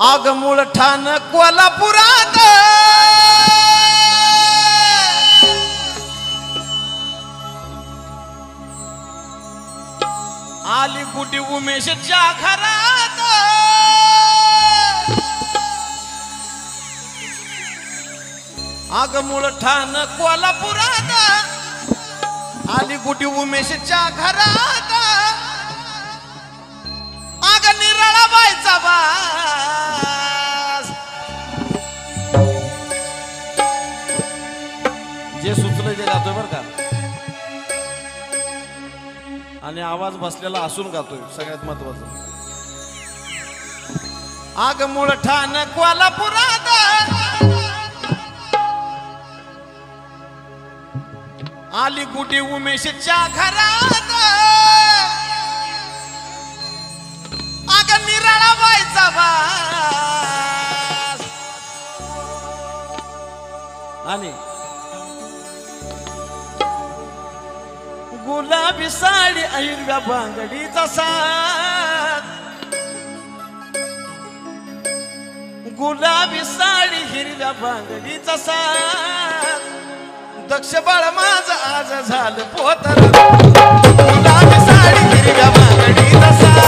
आग मूळ ठाण कोल्हापुरात. आली कुटी उमेशच्या घरात. आग मूळ ठाण कोल्हापुरात. आली कुटी उमेशच्या घरात. आग निराळा बायचा बा. जे सुचलंय ते गातोय बर का? आणि आवाज बसलेला असून गातोय सगळ्यात महत्वाचं. आग मूळ ठाण कोल्हापुरात. आली गुटी उमेशच्या घरात. आग निराळा व्हायचा बा आणि गुलाबी साडी हिरव्या बांगडीचा साथ गुलाबी साडी हिरव्या बांगडीचा साथ दक्ष बाळ माझं आज झालं पोतर गुलाबी साडी हिरव्या बांगडीचा साथ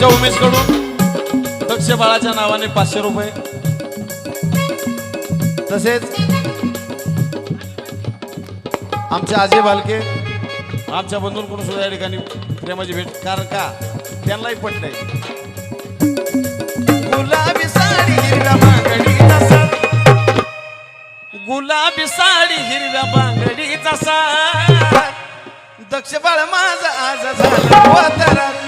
आमच्या उमेशकडून दक्ष बाळाच्या नावाने पाचशे रुपये. तसेच आमचे अजय बालके आमच्या बंधूंकडून सुद्धा या ठिकाणी प्रेमाची भेट. कारण का? त्यांनाही पटलंय. गुलाबी साडी हिरव्या बांगडीचा बांगडीचा साथ दक्ष बाळ माझं आज झालं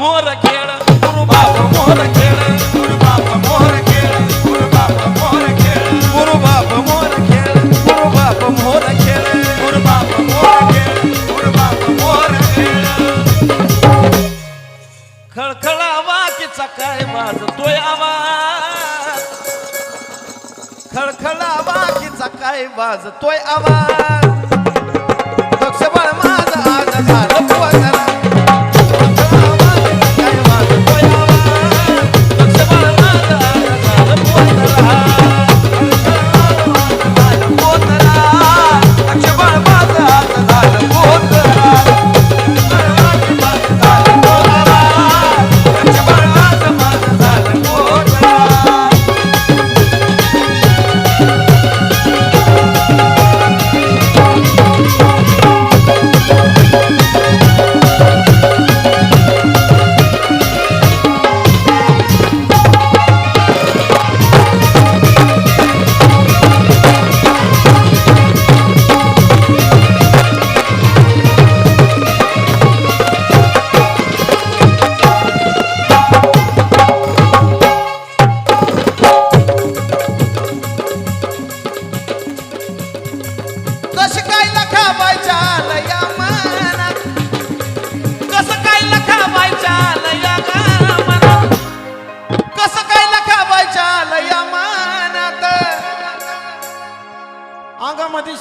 मोर खेळ गुरु बाप मोर खेळ. खळखळा बाकीचा काय वाजतोय आवाज? लक्ष माझा आज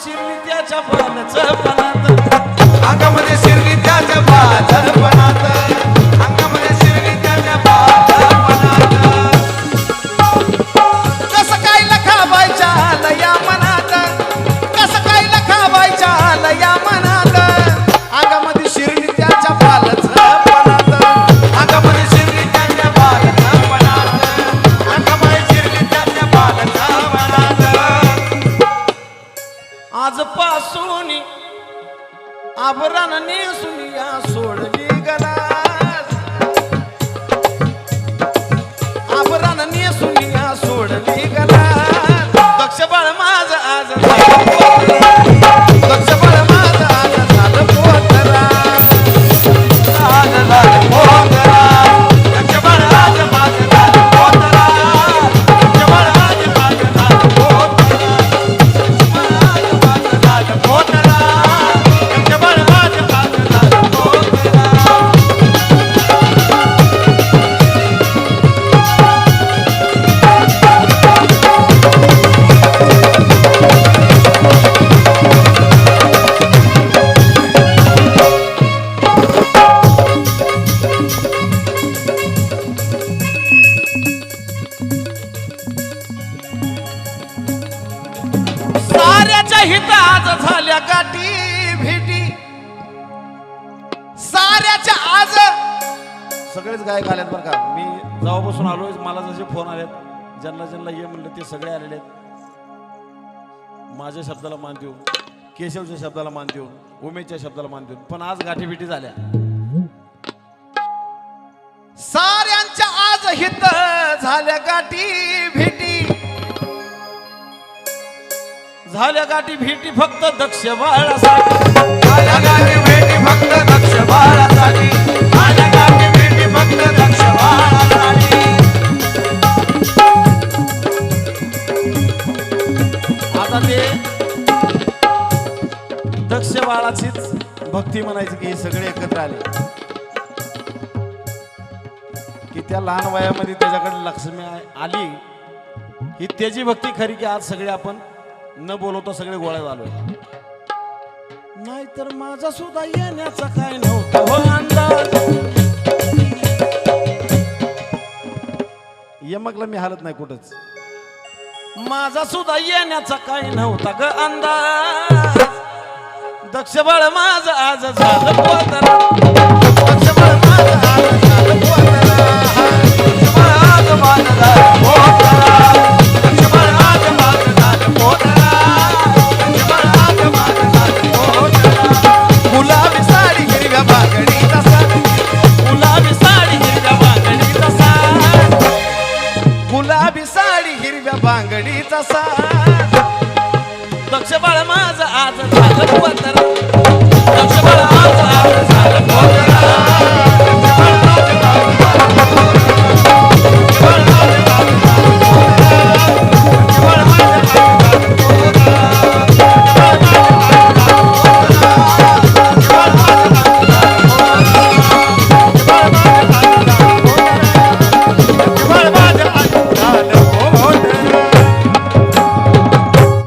शिरली त्याच्या बालच पणात अंगामध्ये शिरली त्याच्या बालपणात अंगामध्ये सुनी आभरण नेसून या सोडली गलास. आभरण सुनिया या सोडली गलास. हित आज झाल्या गाठी भेटी. साऱ्याच्या आज. सगळेच गायक आल्यात बरं का. मी जेव्हापासून आलो मला जसे फोन आलेत ज्यांना ज्यांना ये म्हणलं ते सगळे आलेले आहेत. माझ्या शब्दाला मान देऊन केशवच्या शब्दाला मान देऊन उमेशच्या शब्दाला मान देऊन पण आज गाठीभेटी झाल्या. साऱ्यांच्या आज हित झाल्या गाठी झाल्या गाठी भेटी फक्त दक्ष बाळासाठी. माझ्या गावी भेटी फक्त दक्ष बाळासाठी. माझ्या गावी भेटी फक्त दक्ष बाळासाठी. आता ते दक्ष बाळाचीच भक्ती म्हणायची की हे सगळे एकत्र आले. की त्या लहान वयामध्ये त्याच्याकडे लक्ष्मी आली ही त्याची भक्ती खरी की आज सगळे आपण न बोलवता सगळे गोळ्या झालो नाहीतर माझा सुद्धा येण्याचा काय नव्हता. हो अंदाज. यमकला मी हालत नाही कुठंच. माझा सुद्धा येण्याचा काय नव्हता ग अंदाज. दक्ष बाळ माझ आज झालं हिरव्या तसा